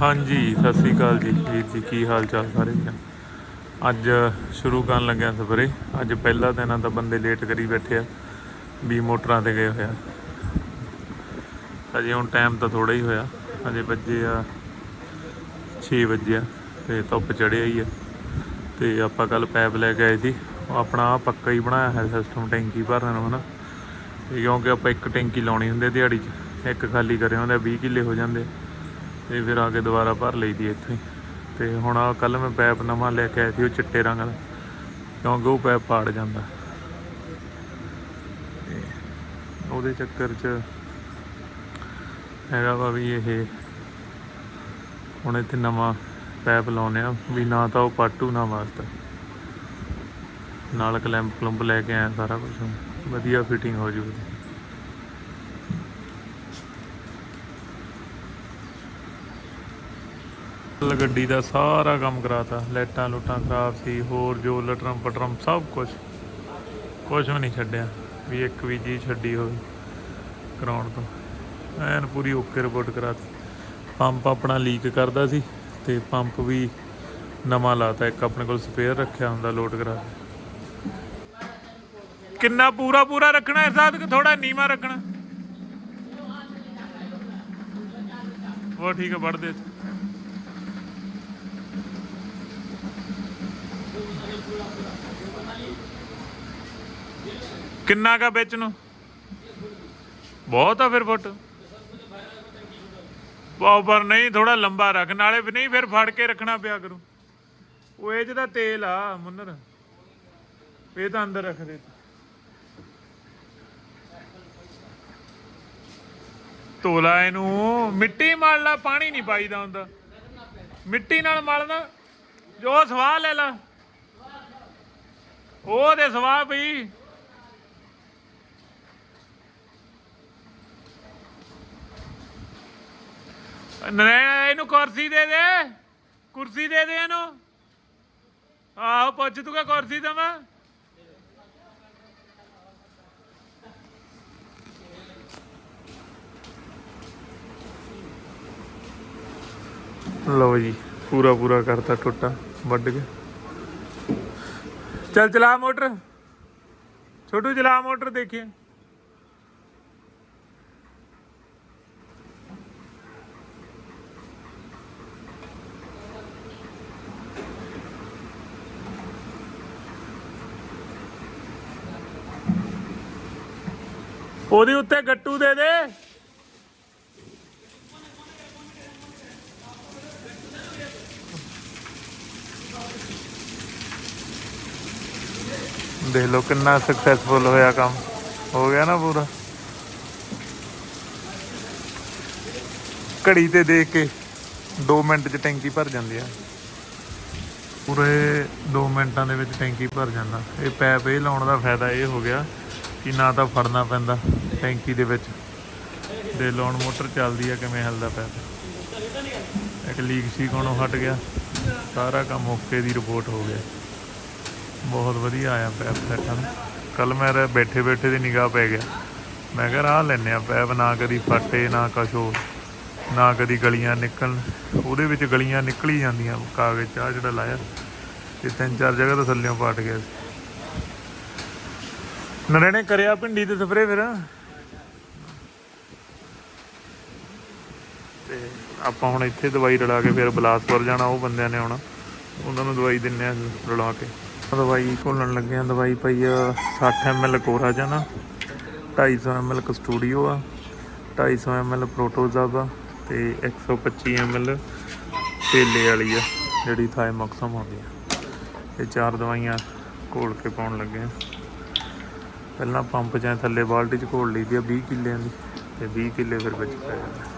ਹਾਂਜੀ, ਸਤਿ ਸ੍ਰੀ ਅਕਾਲ ਜੀ। ਵੀਰ ਜੀ, ਕੀ ਹਾਲ ਚਾਲ ਸਾਰੇ? ਜੀ ਅੱਜ ਸ਼ੁਰੂ ਕਰਨ ਲੱਗਿਆ ਸਵੇਰੇ। ਅੱਜ ਪਹਿਲਾ ਦਿਨ ਆ ਤਾਂ ਬੰਦੇ ਲੇਟ ਕਰੀ ਬੈਠੇ ਆ, ਵੀ ਮੋਟਰਾਂ ਤੇ ਗਏ ਹੋਇਆ ਅਜੇ ਹੁਣ ਟਾਈਮ ਤਾਂ ਥੋੜਾ ਹੀ ਹੋਇਆ। ਅਜੇ ਵੱਜੇ ਆ 6 ਵਜੇ ਆ, ਤੇ ਧੁੱਪ ਚੜਿਆ ਹੀ ਆ। ਤੇ ਆਪਾਂ ਕੱਲ ਪੈਪ ਲੈ ਕੇ ਆਏ ਸੀ। ਉਹ ਆਪਣਾ ਪੱਕਾ ਹੀ ਬਣਾਇਆ ਹੈ ਸਿਸਟਮ ਟੈਂਕੀ ਭਰਨ ਨੂੰ ਹਨਾ। ਤੇ ਕਿਉਂਕਿ ਆਪਾਂ ਇੱਕ ਟੈਂਕੀ ਲਾਉਣੀ ਹੁੰਦੀ ਦਿਹਾੜੀ 'ਚ, ਇੱਕ ਖਾਲੀ ਕਰਿਆ ਹੁੰਦੇ ਆ 20 ਕਿੱਲੇ ਹੋ ਜਾਂਦੇ ਤੇ ਫਿਰ ਆ ਕੇ ਦੁਬਾਰਾ ਭਰ ਲਈਦੀ ਇੱਥੇ ਹੀ। ਤੇ ਹੁਣ ਆ ਕੱਲ ਮੈਂ ਪੈਪ ਨਵਾਂ ਲੈ ਕੇ ਆਇਆ ਸੀ, ਉਹ ਚਿੱਟੇ ਰੰਗ ਦਾ ਕਿਉਂਕਿ ਉਹ ਪੈਪ ਪਾੜ ਜਾਂਦਾ। ਤੇ ਉਹਦੇ ਚੱਕਰ 'ਚ ਹੈਗਾ ਵਾ ਵੀ ਇਹ ਹੁਣ ਇੱਥੇ ਨਵਾਂ ਪੈਪ ਲਾਉਨੇ ਆ ਵੀ ਨਾ ਤਾਂ ਉਹ ਪਾਟੂ ਨਾ ਵਾਸਤਾ। ਨਾਲ ਕਲੈਂਪ ਕਲੰਪ ਲੈ ਕੇ ਆਇਆ ਸਾਰਾ ਕੁਝ ਵਧੀਆ ਫਿਟਿੰਗ ਹੋ ਜੂਗੀ। ਲ ਗੱਡੀ ਦਾ ਸਾਰਾ ਕੰਮ ਕਰਾਤਾ, ਲਾਈਟਾਂ ਲੁੱਟਾਂ ਖਰਾਬ ਸੀ, ਹੋਰ ਜੋ ਲਟਰਮ ਪਟਰਮ ਸਭ ਕੁਝ ਕੁਝ ਵੀ ਨਹੀਂ ਛੱਡਿਆ, ਵੀ ਇੱਕ ਵੀ ਚੀਜ਼ ਛੱਡੀ ਹੋਵੇ ਕਰਾਉਣ ਤੋਂ। ਐਨ ਪੂਰੀ ਓਕੇ ਰਿਪੋਰਟ ਕਰਾਤੀ। ਪੰਪ ਆਪਣਾ ਲੀਕ ਕਰਦਾ ਸੀ ਤੇ ਪੰਪ ਵੀ ਨਵਾਂ ਲਾਤਾ, ਇੱਕ ਆਪਣੇ ਕੋਲ ਸਪੇਅਰ ਰੱਖਿਆ ਹੁੰਦਾ, ਲੋਡ ਕਰਾ ਕੇ। ਕਿੰਨਾ ਪੂਰਾ ਪੂਰਾ ਰੱਖਣਾ ਹੈ ਸਾਥ ਕਿ ਥੋੜਾ ਨੀਵਾ ਰੱਖਣਾ? ਉਹ ਠੀਕ ਹੈ ਵੜ ਦੇ। ਕਿੰਨਾ ਕਾ ਵਿੱਚ ਨੂੰ? ਬਹੁਤ ਆ ਫਿਰ ਫੁੱਟ। ਬਹੁਤ ਪਰ ਨਹੀਂ ਥੋੜਾ ਲੰਬਾ ਰੱਖ, ਨਾਲੇ ਵੀ ਨਹੀਂ ਫਿਰ ਫੜ ਕੇ ਰੱਖਣਾ ਪਿਆ ਕਰੂ। ਉਹ ਇਹ 'ਚ ਤਾਂ ਤੇਲ ਆ, ਮੁੰਨਰ। ਇਹ ਤਾਂ ਅੰਦਰ ਰੱਖ ਦੇ। ਤੋਲਾ ਇਹਨੂੰ। ਮਿੱਟੀ ਮਲ ਲਾ, ਪਾਣੀ ਨਹੀਂ ਪਾਈਦਾ ਹੁੰਦਾ। ਮਿੱਟੀ ਨਾਲ ਮਲਣਾ ਜੋ ਸਵਾਹ ਲੈ ਲਾ। ਉਹ ਤੇ ਸਵਾਹ ਪਈ। ਨਰੈਣ, ਇਹਨੂੰ ਕੁਰਸੀ ਦੇ ਦੇ। ਕੁਰਸੀ ਦੇ ਦੇ ਇਹਨੂੰ। ਆਹੋ, ਪੁੱਛ ਤੂੰ ਕਿ ਕੁਰਸੀ ਦਵਾਂ। ਲਓ ਜੀ ਪੂਰਾ ਪੂਰਾ ਕਰਤਾ ਟੁੱਟਾ, ਵੱਢ ਕੇ ਚੱਲ ਚਲਾ ਮੋਟਰ। ਛੋਟੂ ਚਲਾ ਮੋਟਰ ਦੇਖੀਏ। ਉਹਦੇ ਉੱਤੇ ਗੱਟੂ ਦੇ ਦੇ। ਦੇਖ ਲਓ ਕਿੰਨਾ ਸਕਸੈਸਫੁਲ ਹੋਇਆ ਕੰਮ। ਹੋ ਗਿਆ ਨਾ ਪੂਰਾ। ਘੜੀ ਤੇ ਦੇਖ ਕੇ 2 ਮਿੰਟ 'ਚ ਟੈਂਕੀ ਭਰ ਜਾਂਦੀ ਆ। ਪੂਰੇ 2 ਮਿੰਟਾਂ ਦੇ ਵਿੱਚ ਟੈਂਕੀ ਭਰ ਜਾਂਦਾ। ਇਹ ਪੈਪ ਇਹ ਲਾਉਣ ਦਾ ਫਾਇਦਾ ਇਹ ਹੋ ਗਿਆ ਕਿ ਨਾ ਤਾਂ ਫੜਨਾ ਪੈਂਦਾ ਟੈਂਕੀ ਦੇ ਵਿੱਚ। ਦੇ ਲਾਉਣ ਮੋਟਰ ਚੱਲਦੀ ਆ ਕਿਵੇਂ ਹਲਦਾ ਪੈਪ ਇੱਕ ਲੀਕ ਸੀ ਕੋਣੋਂ ਹਟ ਗਿਆ। ਸਾਰਾ ਕੰਮ ਓਕੇ ਦੀ ਰਿਪੋਰਟ ਹੋ ਗਿਆ। ਬਹੁਤ ਵਧੀਆ ਆਇਆ ਪੈਪ ਸੈਟਾਂ ਕੱਲ ਮੇਰੇ ਬੈਠੇ ਬੈਠੇ ਦੀ ਨਿਗਾਹ ਪੈ ਗਿਆ। ਮੈਂ ਕਿਹਾ ਆਹ ਲੈਨੇ ਆ ਪੈਪ, ਨਾ ਕਦੀ ਫਟੇ, ਨਾ ਕੁਛ ਨਾ ਕਦੀ ਗਲੀਆਂ ਨਿਕਲਣ। ਉਹਦੇ ਵਿੱਚ ਗਲੀਆਂ ਨਿਕਲੀ ਜਾਂਦੀਆਂ ਕਾਗਜ਼ ਚਾਹ ਜਿਹੜਾ ਲਾਇਆ। ਤੇ ਤਿੰਨ ਚਾਰ ਜਗ੍ਹਾ ਤੋਂ ਥੱਲੇੋਂ ਪਾਟ ਗਿਆ ਸੀ। ਨਰੇਣੇ ਕਰਿਆ ਭਿੰਡੀ ਤੇ ਸਪਰੇ ਫਿਰ? ਤੇ ਆਪਾਂ ਹੁਣ ਇੱਥੇ ਦਵਾਈ ਰਲਾ ਕੇ ਫਿਰ ਬਲਾਸਪੁਰ ਜਾਣਾ, ਉਹ ਬੰਦਿਆਂ ਨੇ ਆਉਣਾ। ਉਹਨਾਂ ਨੂੰ ਦਵਾਈ ਦਿੰਨੇ ਆ ਰਲਾ ਕੇ। ਦਵਾਈ ਘੋਲਣ ਲੱਗੇ ਆ। ਦਵਾਈ ਪਈ ਆ 60 ml ਕੋਰਾ ਜਨਾ 250 ml ਕਸਟੂਡੀਓ ਆ 250 ml ਪ੍ਰੋਟੋਜ਼ਾਬ ਆ ਤੇ 125 ml ਤੇਲੇ ਵਾਲੀ ਆ, ਜਿਹੜੀ ਥਾਈਮੋਕਸਮ ਆਉਂਦੀ ਆ। ਇਹ ਚਾਰ ਦਵਾਈਆਂ ਘੋਲ ਕੇ ਪਾਉਣ ਲੱਗੇ ਆ। ਪਹਿਲਾਂ ਪੰਪ ਜਾਂ ਥੱਲੇ ਬਾਲਟੀ ਚ ਘੋਲ ਲਈਦੀ ਆ 20 ਕਿੱਲਿਆਂ ਦੀ ਤੇ 20 ਕਿੱਲੇ ਫਿਰ ਵਿੱਚ ਪੈ ਜਾਂਦੇ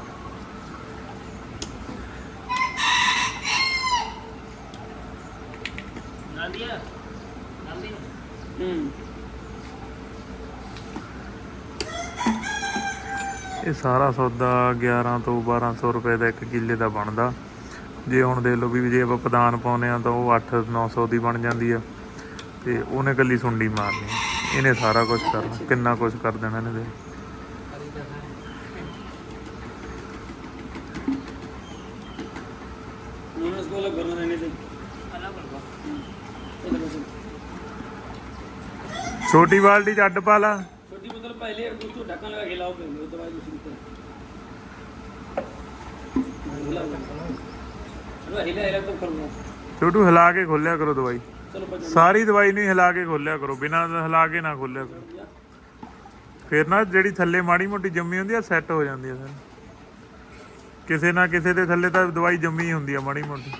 ਇਹ ਸਾਰਾ ਸੌਦਾ 11 ਤੋਂ 1200 ਰੁਪਏ ਦਾ ਇੱਕ ਕਿੱਲੇ ਦਾ ਬਣਦਾ। ਜੇ ਹੁਣ ਦੇ ਲੋ ਵੀ ਜੇ ਆਪਾਂ ਪਦਾਨ ਪਾਉਨੇ ਆ ਤਾਂ ਉਹ 8-900 ਦੀ ਬਣ ਜਾਂਦੀ ਆ। ਤੇ ਉਹਨੇ ਕੱਲੀ ਸੁੰਡੀ ਮਾਰਨੀ ਇਹਨੇ ਸਾਰਾ ਕੁਝ ਕਰਨਾ। ਕਿੰਨਾ ਕੁਝ ਕਰ ਦੇਣਾ ਇਹਨੇ ਦੇ ਛੋਟੀ ਬਾਲਟੀ ਚ ਅੱਡ ਪਾ ਲਾ छोटी बोतल पहले उसको ढक्कन लगा खिलाओ पहले वो दवाई दूसरी तरह हिला हिला हिला तो करूँगा ਛੋਟੂ ਹਿਲਾ ਕੇ ਖੋਲਿਆ ਕਰੋ ਦਵਾਈ चलो बच ਸਾਰੀ ਦਵਾਈ ਨੂੰ ਹੀ ਹਿਲਾ ਕੇ ਖੋਲਿਆ ਕਰੋ ਬਿਨਾਂ ਹਿਲਾ ਕੇ ਨਾ ਖੋਲਿਆ ਕਰੋ ਫਿਰ ਨਾ ਜਿਹੜੀ ਥੱਲੇ ਮਾੜੀ ਮੋਟੀ ਜੰਮੀ ਹੁੰਦੀ ਆ ਸੈੱਟ ਹੋ ਜਾਂਦੀ ਆ ਫਿਰ ਕਿਸੇ ਨਾ ਕਿਸੇ ਦੇ ਥੱਲੇ ਤਾਂ ਦਵਾਈ ਜੰਮੀ ਹੁੰਦੀ ਆ ਮਾੜੀ ਮੋਟੀ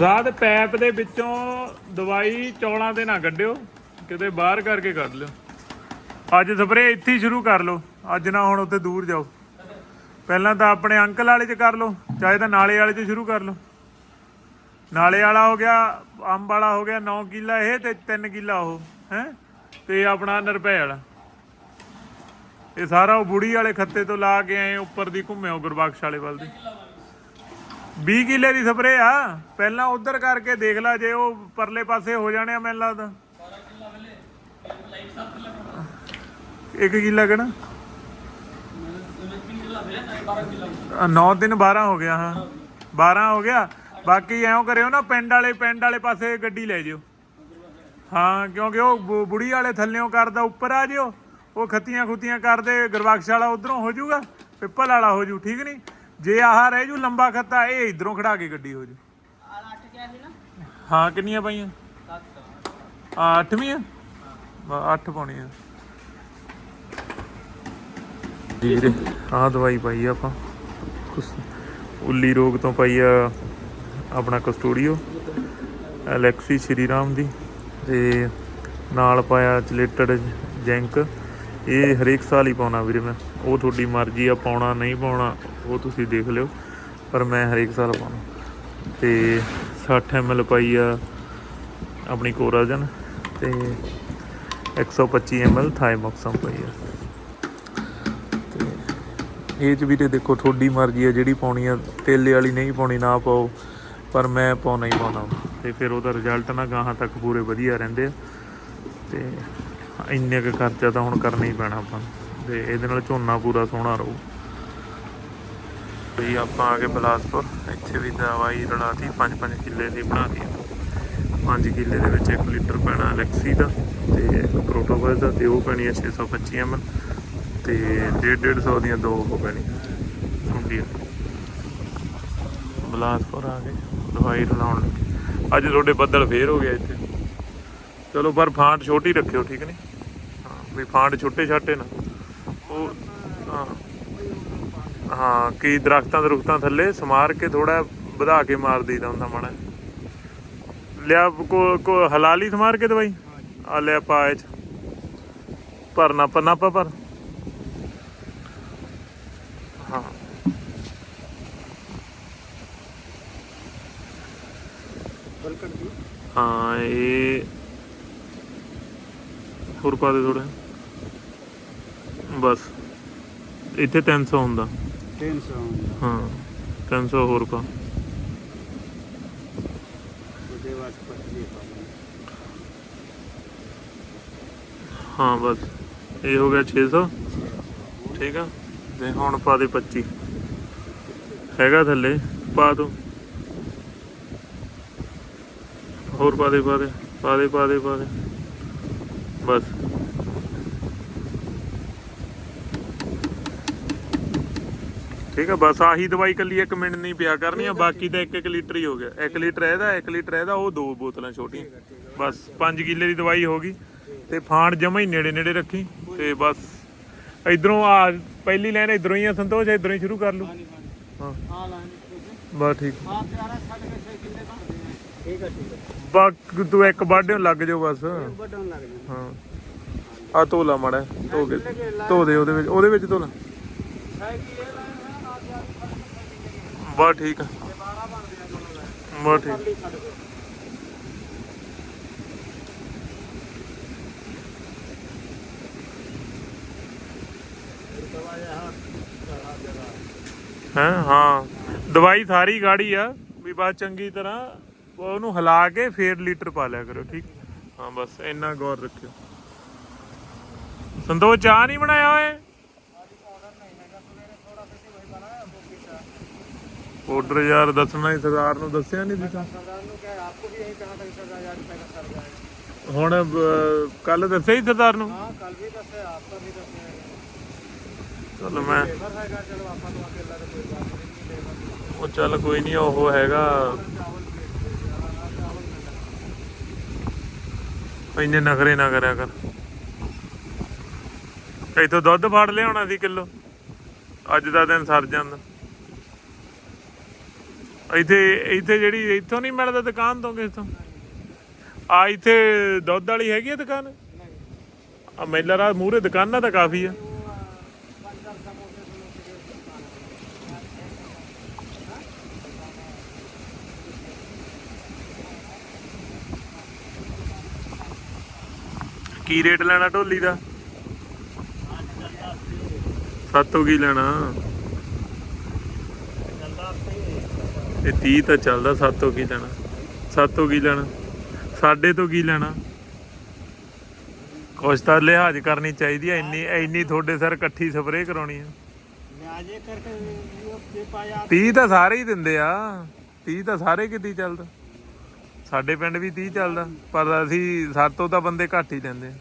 ਰਾਤ ਪੈਪ ਦੇ ਵਿੱਚੋਂ ਦਵਾਈ ਚੌਲਾਂ ਤੇ ਨਾ ਕੱਢਿਓ, ਕਿਤੇ ਬਾਹਰ ਕਰਕੇ ਕੱਢ ਲਿਓ। ਅੱਜ ਸਪਰੇ ਇੱਥੇ ਹੀ ਸ਼ੁਰੂ ਕਰ ਲਓ, ਅੱਜ ਨਾ ਹੁਣ ਉੱਥੇ ਦੂਰ ਜਾਓ। ਪਹਿਲਾਂ ਤਾਂ ਆਪਣੇ ਅੰਕਲ ਵਾਲੇ 'ਚ ਕਰ ਲਓ, ਚਾਹੇ ਤਾਂ ਨਾਲੇ ਵਾਲੇ 'ਚ ਸ਼ੁਰੂ ਕਰ ਲਓ। ਨਾਲੇ ਵਾਲਾ ਹੋ ਗਿਆ, ਅੰਬ ਵਾਲਾ ਹੋ ਗਿਆ 9 ਕਿੱਲਾ ਇਹ ਤੇ 3 ਕਿੱਲਾ ਉਹ, ਹੈ? ਤੇ ਆਪਣਾ ਨਰਪੈ ਵਾਲਾ। ਇਹ ਸਾਰਾ ਉਹ ਬੁੜੀ ਵਾਲੇ ਖੱਤੇ ਤੋਂ ਲਾ ਕੇ ਆਏ, ਉੱਪਰ ਦੀ ਘੁੰਮਿਓ ਗੁਰਬਖਸ਼ ਵਾਲੇ ਵੱਲ ਦੀ। 20 ਕਿੱਲੇ ਦੀ ਸਪਰੇ ਆ। ਪਹਿਲਾਂ ਉਧਰ ਕਰਕੇ ਦੇਖ ਲੈ ਜੇ ਉਹ ਪਰਲੇ ਪਾਸੇ ਹੋ ਜਾਣੇ ਆ ਮੈਨੂੰ ਲੱਗਦਾ। ਇੱਕ ਕਿੱਲਾ ਕਿਹੜਾ? 9 ਦਿਨ 12 ਹੋ ਗਿਆ, ਹਾਂ। 12 ਹੋ ਗਿਆ। ਬਾਕੀ ਐਂ ਕਰਿਓ ਨਾ, ਪਿੰਡ ਵਾਲੇ ਪਿੰਡ ਵਾਲੇ ਪਾਸੇ ਗੱਡੀ ਲੈ ਜਿਓ। ਹਾਂ, ਕਿਉਂਕਿ ਉਹ ਬੁੜੀ ਵਾਲੇ ਥੱਲਿਓਂ ਕਰਦਾ, ਉੱਪਰ ਆ ਜਿਓ। ਉਹ ਖੱਤੀਆਂ ਖੁੱਤੀਆਂ ਕਰਦੇ, ਗੁਰਬਖਸ਼ ਵਾਲਾ ਉਧਰੋਂ ਹੋ ਜਾਊਗਾ, ਪਿੱਪਲ ਵਾਲਾ ਹੋ ਜੂ, ਠੀਕ ਨਹੀਂ ਜੇ ਆਹ ਰਹਿ ਜੂ ਲੰਬਾ ਖੱਤਾ ਇਹ ਇਧਰੋਂ ਖੜਾ ਕੇ ਗੱਡੀ ਹੋ ਜੂ। ਹਾਂ ਕਿੰਨੀਆਂ ਪਾਈਆਂ? ਆ ਆ ਅੱਠ ਪਾਉਣੀਆਂ ਜੀ ਵੀਰੇ ਦਵਾਈ ਪਾਈ ਆਪਾਂ। ਉੱਲੀ ਰੋਗ ਤੋਂ ਪਾਈ ਆ ਆਪਣਾ ਕਸਟੋਡੀਓ ਅਲੈਕਸੀ ਸ਼੍ਰੀਰਾਮ ਦੀ ਤੇ ਨਾਲ ਪਾਇਆ ਚਲੇਟਡ ਜੈਂਕ। ਇਹ ਹਰੇਕ ਸਾਲ ਹੀ ਪਾਉਣਾ ਵੀਰੇ ਮੈਂ। ਉਹ ਤੁਹਾਡੀ ਮਰਜ਼ੀ ਆ, ਪਾਉਣਾ ਨਹੀਂ ਪਾਉਣਾ, ਉਹ ਤੁਸੀਂ ਦੇਖ ਲਿਓ। ਪਰ ਮੈਂ ਹਰੇਕ ਸਾਲ ਪਾਉਣਾ। ਤੇ 60 ml ਪਾਈ ਆ ਆਪਣੀ ਕੋਰਾਜਨ ਤੇ 125 ml ਥਾਈਮੋਕਸਮ ਪਈ ਆ। ਤੇ ਇਹ ਚ ਵੀਰੇ ਦੇਖੋ, ਤੁਹਾਡੀ ਮਰਜ਼ੀ ਆ, ਜਿਹੜੀ ਪਾਉਣੀ ਆ, ਤੇਲੇ ਵਾਲੀ ਨਹੀਂ ਪਾਉਣੀ, ਨਾ ਪਾਓ, ਪਰ ਮੈਂ ਪਾਉਣਾ ਹੀ ਪਾਉਣਾ। ਤੇ ਫਿਰ ਉਹਦਾ ਰਿਜ਼ਲਟ ਨਾ ਗਾਹਾਂ ਤੱਕ ਪੂਰੇ ਵਧੀਆ ਰਹਿੰਦੇ ਆ। ਤੇ ਇੰਨੇ ਕੁ ਖਰਚਾ ਤਾਂ ਹੁਣ ਕਰਨਾ ਹੀ ਪੈਣਾ ਆਪਾਂ ਨੂੰ। ਤੇ ਇਹਦੇ ਨਾਲ ਝੋਨਾ ਪੂਰਾ ਸੋਹਣਾ ਰਹੂ। ਵੀ ਆਪਾਂ ਆ ਗਏ ਬਲਾਸਪੁਰ। ਇੱਥੇ ਵੀ ਦਵਾਈ ਰਲਾਤੀ 5-5 ਕਿੱਲੇ ਦੀ ਬਣਾਤੀ 5 ਕਿੱਲੇ ਦੇ ਵਿੱਚ 1 ਲੀਟਰ ਪੈਣਾ ਲੈਕਸੀ ਦਾ ਤੇ ਪ੍ਰੋਟੋਵਾਇਸ ਦਾ ਤੇ ਉਹ ਪੈਣੀ ਹੈ 625 ml ਤੇ 1.5 150 ਦੀਆਂ ਦੋ ਉਹ ਪੈਣੀਆਂ। ਹੁੰਦੀਆਂ ਬਲਾਸਪੁਰ ਆ ਗਏ। ਦਵਾਈ ਰਲਾਉਣ ਲੱਗੇ। ਅੱਜ ਤੁਹਾਡੇ ਬੱਦਲ ਫੇਰ ਹੋ ਗਿਆ ਇੱਥੇ। ਚਲੋ ਪਰ ਫਾਂਟ ਛੋਟੀ ਰੱਖਿਓ ਠੀਕ ਨਹੀਂ? ਹਾਂ ਵੀ ਫਾਂਟ ਛੋਟੇ ਛਾਟੇ ਨਾ। ਉਹ ਹਾਂ। ਹਾਂ ਕੀ ਦਰਖਤਾਂ ਦਰੁਖਤਾਂ ਥੱਲੇ ਸਮਾਰ ਕੇ ਥੋੜਾ ਵਧਾ ਕੇ ਮਾਰ ਦਈਦਾ ਹੁੰਦਾ ਮਾੜਾ ਲਿਆ ਕੋ ਕੋ ਹਲਾਲੀ ਸਮਾਰ ਕੇ ਦਵਾਈ? ਆ ਲਿਆ ਪਾ ਇਹ ਚ। ਭਰਨਾ ਪੰਨਾ ਪਾ ਪਰ। ਹਾਂ। ਹਾਂ ਇਹ ਹੋਰ ਪਾ ਦੇ ਥੋੜੇ ਬਸ। ਇੱਥੇ 300 ਹੁੰਦਾ। 300 ਹਾਂ 300 ਹੋਰ ਪਾ। ਉਹਦੇ ਬਾਅਦ ਪਤਲੀ ਪਾ ਹਾਂ ਬਸ। ਇਹ ਹੋ ਗਿਆ 600 ਠੀਕ ਆ। ਤੇ ਹੁਣ ਪਾ ਦੇ 25 ਹੈਗਾ ਥੱਲੇ। ਪਾ ਦੋ ਹੋਰ ਪਾ ਦੇ ਪਾ ਦੇ। ਪਾ ਦੇ ਪਾ ਦੇ ਪਾ ਦੇ। ਬਸ। ਠੀਕ ਆ ਬਸ ਆਹੀ ਦਵਾਈ ਕੱਲੀ ਇੱਕ ਮਿੰਟ ਨਹੀਂ ਪਿਆ ਕਰਨੀ ਆ ਬਾਕੀ ਦਾ 1 1 ਲੀਟਰ ਹੀ ਹੋ ਗਿਆ। 1 ਲੀਟਰ ਇਹਦਾ 1 ਲੀਟਰ ਇਹਦਾ ਉਹ ਦੋ ਬੋਤਲਾਂ ਛੋਟੀਆਂ। ਬਸ 5 ਕਿਲੇ ਦੀ ਦਵਾਈ ਹੋ ਗਈ। ਤੇ ਫਾਂਡ ਜਮਾ ਹੀ ਨੇੜੇ ਨੇੜੇ ਰੱਖੀ। ਤੇ ਬਸ ਇਧਰੋਂ ਆ ਪਹਿਲੀ ਲਾਈਨ ਇਧਰੋਂ ਹੀ ਆ ਸੰਤੋਸ਼ ਇਧਰੋਂ ਹੀ ਸ਼ੁਰੂ ਕਰ ਲੂ ਹਾਂ। ਹਾਂ ਲਾਈਨ ਬਸ ਠੀਕ। ਹਾਂ ਪਿਆਰਾ ਛੱਡ ਕੇ। ਠੀਕ ਆ ਠੀਕ ਆ। ਬਾਕੀ ਤੂੰ ਇੱਕ ਬਾਢਿਓ ਲੱਗ ਜਾਓ ਬਸ। ਵੱਡਣ ਲੱਗ ਜਾਂਦਾ ਹਾਂ। ਆ ਧੋਲਾ ਮਾੜਾ ਜਿਹਾ, ਧੋ ਕੇ ਦੇ ਉਹਦੇ ਵਿੱਚ ਉਹਦੇ ਵਿੱਚ ਧੋਲਾ। ਬਾ ਠੀਕ ਆ। ਬਾ ਠੀਕ। ਹੈ ਹਾਂ। ਦਵਾਈ ਸਾਰੀ ਗਾੜੀ ਆ ਵੀ ਬਸ ਚੰਗੀ ਤਰ੍ਹਾਂ ਉਹਨੂੰ ਹਿਲਾ ਕੇ ਫੇਰ ਲੀਟਰ ਪਾ ਲਿਆ ਕਰੋ ਠੀਕ? ਹਾਂ ਬਸ ਇੰਨਾ ਗੌਰ ਰੱਖਿਓ। ਸੰਤੋਸ਼ ਚਾਹ ਨਹੀਂ ਬਣਾਇਆ ਓਏ? ਆਰਡਰ ਯਾਰ ਦੱਸਣਾ ਹੀ ਸਰਦਾਰ ਨੂੰ ਦੱਸਿਆ ਨਹੀਂ ਤੁਸੀਂ? ਹੁਣ ਕੱਲ ਦੱਸਿਆ ਹੀ ਸਰਦਾਰ ਨੂੰ? ਚਲ ਮੈਂ ਉਹ ਚੱਲ ਕੋਈ ਨਹੀਂ ਉਹ ਹੈਗਾ। ਇੰਨੇ ਨਖਰੇ ਨਾ ਕਰਿਆ ਕਰ। ਇੱਥੋਂ ਦੁੱਧ ਫੜ ਲਿਆਉਣਾ ਸੀ ਕਿਲੋ। ਅੱਜ ਦਾ ਦਿਨ ਸਰ ਜਾਂਦਾ। ਇੱਥੇ ਇੱਥੇ ਜਿਹੜੀ, ਇੱਥੋਂ ਨਹੀਂ ਮਿਲਦਾ ਦੁਕਾਨ ਤੋਂ ਕਿਸ ਤੋਂ ਆ ਇੱਥੇ ਦੁੱਧ ਵਾਲੀ ਹੈਗੀ ਆ ਦੁਕਾਨ? ਆ ਮੇਲਾ ਰਾਤ ਮੂਹਰੇ ਦੁਕਾਨਾਂ ਤਾਂ ਕਾਫੀ ਆ। ਕੀ ਰੇਟ ਲੈਣਾ ਢੋਲੀ ਦਾ? ਸਾਤੋਂ ਕੀ ਲੈਣਾ। ਇਹ 30 ਤਾਂ ਚੱਲਦਾ ਸਾਤੋਂ ਕੀ ਲੈਣਾ। ਸਾਤੋਂ ਕੀ ਲੈਣਾ। ਸਾਡੇ ਤੋਂ ਕੀ ਲੈਣਾ? ਕੁਛ ਤਾਂ ਲਿਹਾਜ਼ ਕਰਨੀ ਚਾਹੀਦੀ ਐ ਇੰਨੀ ਇੰਨੀ ਤੁਹਾਡੇ ਸਰ ਇਕੱਠੀ ਸਪਰੇ ਕਰਾਉਣੀ ਆ। ਲਿਹਾਜ਼ੇ ਕਰਕੇ 30 ਤਾਂ ਸਾਰੇ ਹੀ ਦਿੰਦੇ ਆ। 30 ਤਾਂ ਸਾਰੇ ਕਿਤੇ ਚੱਲਦਾ। ਸਾਡੇ ਪਿੰਡ ਵੀ 30 ਚੱਲਦਾ, ਪਰ ਅਸੀਂ ਸਾਤੋਂ ਤਾਂ ਬੰਦੇ ਘੱਟ ਹੀ ਲੈਂਦੇ ਹਾਂ,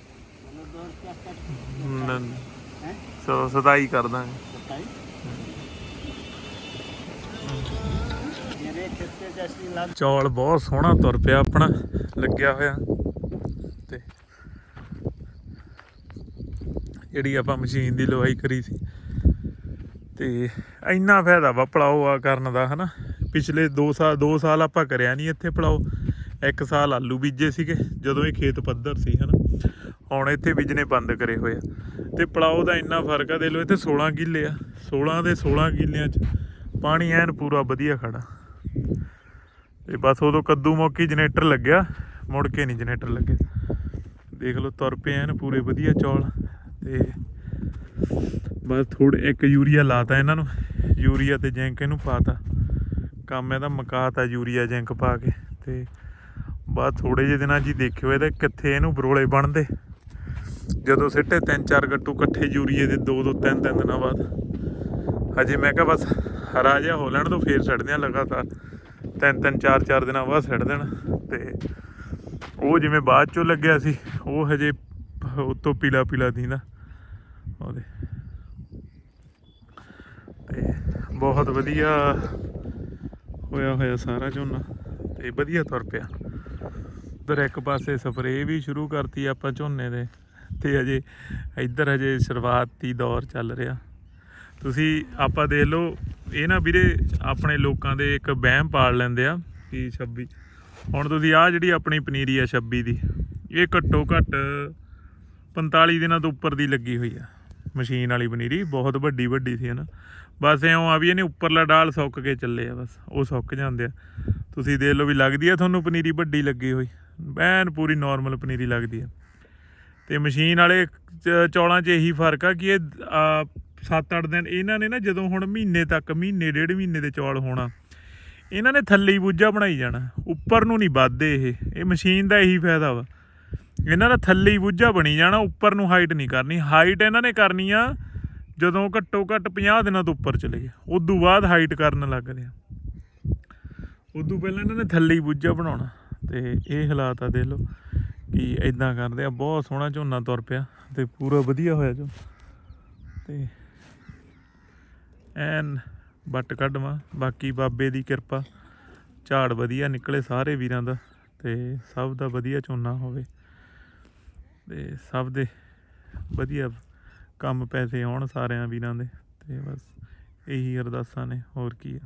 ਸੋ 27 ਕਰ ਦਾਂਗੇ। ਚੌਲ ਬਹੁਤ ਸੋਹਣਾ ਤੁਰ ਪਿਆ ਆਪਣਾ, ਲੱਗਿਆ ਹੋਇਆ। ਤੇ ਜਿਹੜੀ ਆਪਾਂ ਮਸ਼ੀਨ ਦੀ ਲਵਾਈ ਕਰੀ ਸੀ। ਤੇ ਇੰਨਾ ਫਾਇਦਾ ਵਾ ਪਲਾਓ ਆ ਕਰਨ ਦਾ, ਹਨਾ। ਪਿਛਲੇ 2 ਸਾਲ 2 ਸਾਲ ਆਪਾਂ ਕਰਿਆ ਨਹੀਂ ਇੱਥੇ ਪਲਾਓ। ਇੱਕ ਸਾਲ ਆਲੂ ਬੀਜੇ ਸੀਗੇ, ਜਦੋਂ ਇਹ ਖੇਤ ਪੱਧਰ ਸੀ, ਹਨਾ। ਹੁਣ ਇੱਥੇ ਬੀਜਣੇ ਬੰਦ ਕਰੇ ਹੋਏ ਆ। ਤੇ ਪਲਾਓ ਦਾ ਇੰਨਾ ਫ਼ਰਕ ਆ ਦੇ ਲੋ ਇੱਥੇ 16 ਕਿੱਲੇ ਆ। 16 ਦੇ 16 ਕਿੱਲਿਆਂ 'ਚ ਪਾਣੀ ਐਨ ਪੂਰਾ ਵਧੀਆ ਖੜਾ। ਤੇ ਬਸ ਉਦੋਂ ਕੱਦੂ ਮੌਕੀ ਜਨਰੇਟਰ ਲੱਗਿਆ, ਮੁੜ ਕੇ ਨਹੀਂ ਜਨਰੇਟਰ ਲੱਗਿਆ ਦੇਖ ਲਓ, ਤੁਰ ਪਏ ਐਨ ਪੂਰੇ ਵਧੀਆ ਚੌਲ। ਤੇ ਬਸ ਥੋੜੇ ਇੱਕ ਯੂਰੀਆ ਲਾਤਾ ਇਹਨਾਂ ਨੂੰ, ਯੂਰੀਆ ਤੇ ਜ਼ਿੰਕ ਇਹਨੂੰ ਪਾਤਾ। ਕੰਮ ਇਹਦਾ ਮਕਾਤਾ ਯੂਰੀਆ, ਜ਼ਿੰਕ ਪਾ ਕੇ। ਤੇ ਬਾਅਦ ਥੋੜੇ ਜਿਹੇ ਦਿਨਾਂ 'ਚ ਹੀ ਦੇਖਿਓ ਇਹਦੇ ਕਿੱਥੇ ਇਹਨੂੰ ਬਰੋਲੇ ਬਣਦੇ। ਜਦੋਂ ਸਿੱਟੇ ਤਿੰਨ ਚਾਰ ਗੱਟੂ ਇਕੱਠੇ ਯੂਰੀਏ ਦੇ ਦੋ ਦੋ ਤਿੰਨ ਤਿੰਨ ਦਿਨਾਂ ਬਾਅਦ। ਹਜੇ ਮੈਂ ਕਿਹਾ ਬਸ ਹਰਾ ਜਿਹਾ ਹੋ ਲੈਣ ਤੋਂ ਫੇਰ ਛੱਡਦੇ ਆ ਲਗਾਤਾਰ। ਤਿੰਨ ਤਿੰਨ ਚਾਰ ਚਾਰ ਦਿਨਾਂ ਬਾਅਦ ਛੱਡ ਦੇਣ। ਤੇ ਉਹ ਜਿਵੇਂ ਬਾਅਦ ਚੋਂ ਲੱਗਿਆ ਸੀ, ਉਹ ਹਜੇ ਉਤੋਂ ਪੀਲਾ ਪੀਲਾ ਦੀਂਦਾ। ਉਹਦੇ। ਤੇ ਬਹੁਤ ਵਧੀਆ ਹੋਇਆ ਹੋਇਆ ਸਾਰਾ ਝੋਨਾ। ਤੇ ਵਧੀਆ ਤੁਰ ਪਿਆ। ਉਧਰ ਇੱਕ ਪਾਸੇ ਸਪਰੇਅ ਵੀ ਸ਼ੁਰੂ ਕਰਤੀ ਆਪਾਂ ਝੋਨੇ ਦੇ ਤੇ ਅਜੇ ਇੱਧਰ ਹਜੇ ਸ਼ੁਰੂਆਤੀ ਦੌਰ ਚੱਲ ਰਿਹਾ। ਤੁਸੀਂ ਆਪਾਂ ਦੇਖ ਲਓ, ਇਹ ਨਾ ਵੀਰੇ ਆਪਣੇ ਲੋਕਾਂ ਦੇ ਇੱਕ ਵਹਿਮ ਪਾਲ ਲੈਂਦੇ ਆ ਕਿ 26 ਹੁਣ ਤੁਸੀਂ ਆਹ ਜਿਹੜੀ ਆਪਣੀ ਪਨੀਰੀ ਆ 26 ਦੀ, ਇਹ ਘੱਟੋ ਘੱਟ 45 ਦਿਨਾਂ ਤੋਂ ਉੱਪਰ ਦੀ ਲੱਗੀ ਹੋਈ ਆ। ਮਸ਼ੀਨ ਵਾਲੀ ਪਨੀਰੀ ਬਹੁਤ ਵੱਡੀ ਵੱਡੀ ਸੀ ਹਨਾ। ਬਸ ਐਂ ਆ ਵੀ ਇਹਨੇ ਉੱਪਰਲਾ ਡਾਲ ਸੁੱਕ ਕੇ ਚੱਲੇ ਆ ਬਸ, ਉਹ ਸੁੱਕ ਜਾਂਦੇ ਆ। ਤੁਸੀਂ ਦੇਖ ਲਓ ਵੀ ਲੱਗਦੀ ਆ ਤੁਹਾਨੂੰ ਪਨੀਰੀ ਵੱਡੀ ਲੱਗੀ ਹੋਈ। ਐਨ ਪੂਰੀ ਨਾਰਮਲ ਪਨੀਰੀ ਲੱਗਦੀ ਆ। ਤੇ ਮਸ਼ੀਨ ਵਾਲੇ ਚ- ਚੌਲਾਂ 'ਚ ਇਹੀ ਫ਼ਰਕ ਆ ਕਿ ਇਹ 7-8 ਦਿਨ ਇਹਨਾਂ ਨੇ ਨਾ ਜਦੋਂ ਹੁਣ ਮਹੀਨੇ ਤੱਕ, ਮਹੀਨੇ, ਡੇਢ ਮਹੀਨੇ ਦੇ ਚੌਲ ਹੋਣਾ, ਇਹਨਾਂ ਨੇ ਥੱਲੇ ਹੀ ਬੂਝਾ ਬਣਾਈ ਜਾਣਾ, ਉੱਪਰ ਨੂੰ ਨਹੀਂ ਵੱਧਦੇ ਇਹ। ਇਹ ਮਸ਼ੀਨ ਦਾ ਇਹੀ ਫਾਇਦਾ ਵਾ। ਇਹਨਾਂ ਦਾ ਥੱਲੇ ਹੀ ਬੂਝਾ ਬਣੀ ਜਾਣਾ, ਉੱਪਰ ਨੂੰ ਹਾਈਟ ਨਹੀਂ ਕਰਨੀ। ਹਾਈਟ ਇਹਨਾਂ ਨੇ ਕਰਨੀ ਆ ਜਦੋਂ ਘੱਟੋ ਘੱਟ 50 ਦਿਨਾਂ ਤੋਂ ਉੱਪਰ ਚਲੇ ਗਏ। ਉਦੋਂ ਬਾਅਦ ਹਾਈਟ ਕਰਨ ਲੱਗਦੇ ਆ। ਉਦੋਂ ਪਹਿਲਾਂ ਇਹਨਾਂ ਨੇ ਥੱਲੇ ਹੀ ਬੂਝਾ ਬਣਾਉਣਾ। ਤੇ ਇਹ ਹਾਲਾਤ ਆ ਦੇਖ ਲਓ ਕਿ ਇਦਾਂ ਕਰਦੇ ਆ, ਬਹੁਤ ਸੋਹਣਾ ਝੋਨਾ ਤੁਰ ਪਿਆ ਤੇ ਪੂਰਾ ਵਧੀਆ ਹੋਇਆ ਜੋ। ਤੇ ਐਨ ਬੱਟ ਕੱਢਵਾ, ਬਾਕੀ ਬਾਬੇ ਦੀ ਕਿਰਪਾ, ਝਾੜ ਵਧੀਆ ਨਿਕਲੇ ਸਾਰੇ ਵੀਰਾਂ ਦਾ ਤੇ ਸਭ ਦਾ ਵਧੀਆ ਝੋਨਾ ਹੋਵੇ। ਤੇ ਸਭ ਦੇ ਵਧੀਆ ਕੰਮ ਪੈਸੇ ਆਉਣ ਸਾਰਿਆਂ ਵੀਰਾਂ ਦੇ ਤੇ ਬਸ ਇਹੀ ਅਰਦਾਸਾਂ ਨੇ, ਹੋਰ ਕੀ ਆ।